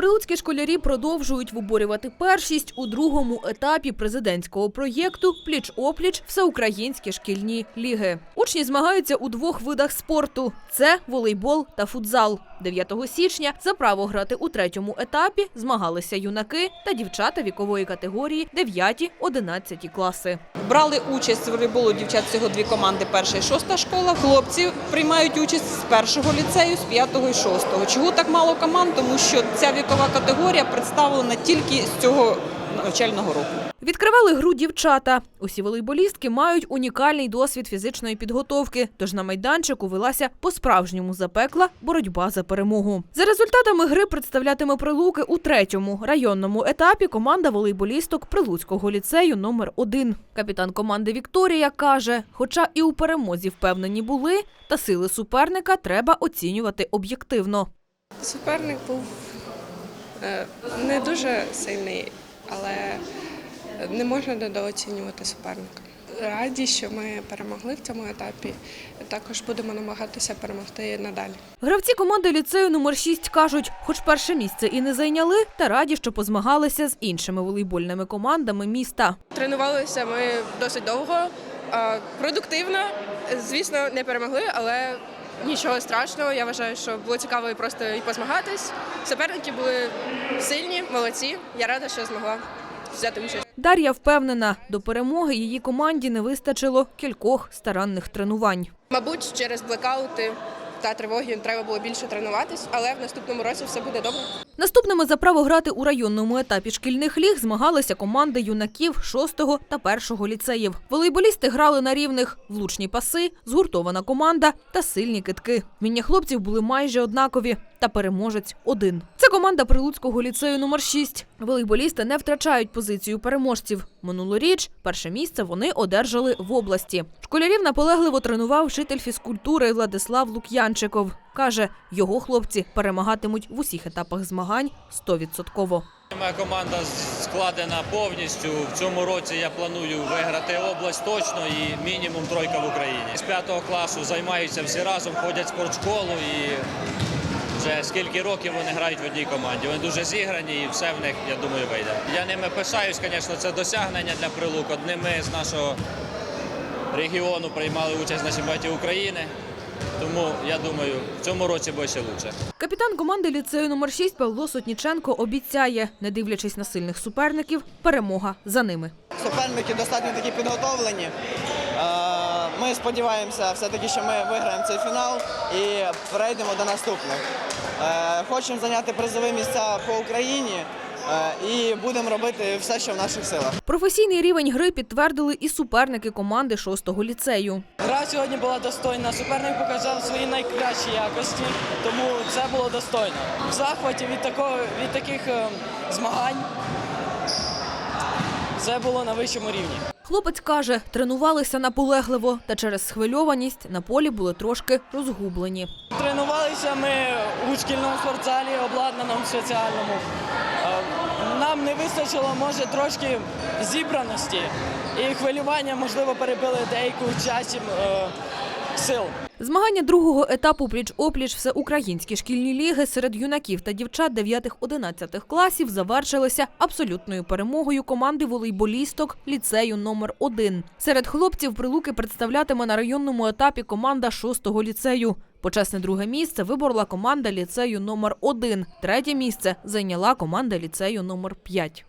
Прилуцькі школярі продовжують виборювати першість у другому етапі президентського проєкту Пліч-опліч всеукраїнські шкільні ліги. Учні змагаються у двох видах спорту: це волейбол та футзал. 9 січня за право грати у третьому етапі змагалися юнаки та дівчата вікової категорії 9-11 класи. Брали участь в волейболу дівчат всього дві команди, перша і шоста школа. Хлопці приймають участь з першого ліцею, з п'ятого і шостого. Чого так мало команд? Тому що ця вікова категорія представлена тільки з цього навчального року. Відкривали гру дівчата. Усі волейболістки мають унікальний досвід фізичної підготовки, тож на майданчику велася по-справжньому запекла боротьба за перемогу. За результатами гри представлятиме Прилуки у третьому районному етапі команда волейболісток Прилуцького ліцею номер 1 Капітан команди Вікторія каже: хоча і у перемозі впевнені були, та сили суперника треба оцінювати об'єктивно. Суперник був е, не дуже сильний, але не можна недооцінювати суперника. Раді, що ми перемогли в цьому етапі. Також будемо намагатися перемогти надалі. Гравці команди ліцею номер 6 кажуть, хоч перше місце і не зайняли, та раді, що позмагалися з іншими волейбольними командами міста. Тренувалися ми досить довго, продуктивно. Звісно, не перемогли, але нічого страшного. Я вважаю, що було цікаво і просто і позмагатись. Суперники були сильні, молодці. Я рада, що змогла взяти участь. Дар'я впевнена, до перемоги її команді не вистачило кількох старанних тренувань. Мабуть, через блекаути та тривоги треба було більше тренуватись, але в наступному році все буде добре. Наступними за право грати у районному етапі шкільних ліг змагалися команди юнаків 6-го та 1-го ліцеїв. Волейболісти грали на рівних влучні паси, згуртована команда та сильні китки. Вміння хлопців були майже однакові. Та переможець один. Це команда Прилуцького ліцею номер 6 Волейболісти не втрачають позицію переможців. Минулоріч перше місце вони одержали в області. Школярів наполегливо тренував вчитель фізкультури Владислав Лук'янчиков. Каже, його хлопці перемагатимуть в усіх етапах змагань 100%. Моя команда складена повністю. В цьому році я планую виграти область точно і мінімум тройка в Україні. З п'ятого класу займаються всі разом, ходять в спортшколу і вже скільки років вони грають в одній команді. Вони дуже зіграні і все в них, я думаю, вийде. Я ними пишаюсь, звісно, це досягнення для прилук. Одними з нашого регіону приймали участь на чемпіонаті України. Тому я думаю, в цьому році буде ще краще. Капітан команди ліцею номер 6 Павло Сотніченко обіцяє, не дивлячись на сильних суперників, перемога за ними. Суперники достатньо такі підготовлені. Ми сподіваємося все-таки, що ми виграємо цей фінал і перейдемо до наступних. Е, Хочемо зайняти призові місця по Україні е, і будемо робити все, що в наших силах. Професійний рівень гри підтвердили і суперники команди 6-го ліцею. Гра сьогодні була достойна. Суперник показав свої найкращі якості, тому це було достойно. В захваті від такого від таких е, змагань це було на вищому рівні. Хлопець каже, тренувалися наполегливо, та через схвильованість на полі були трошки розгублені. Тренувалися ми у шкільному спортзалі, обладнаному спеціальному. Е, Нам не вистачило, може, трошки зібраності і хвилювання, можливо, перебили деяку часів сил. Змагання другого етапу пліч-опліч всеукраїнські шкільні ліги серед юнаків та дівчат 9-11 класів завершилися абсолютною перемогою команди волейболісток ліцею номер 1 Серед хлопців прилуки представлятиме на районному етапі команда 6-го ліцею. Почесне друге місце виборола команда ліцею номер 1 Третє місце зайняла команда ліцею номер 5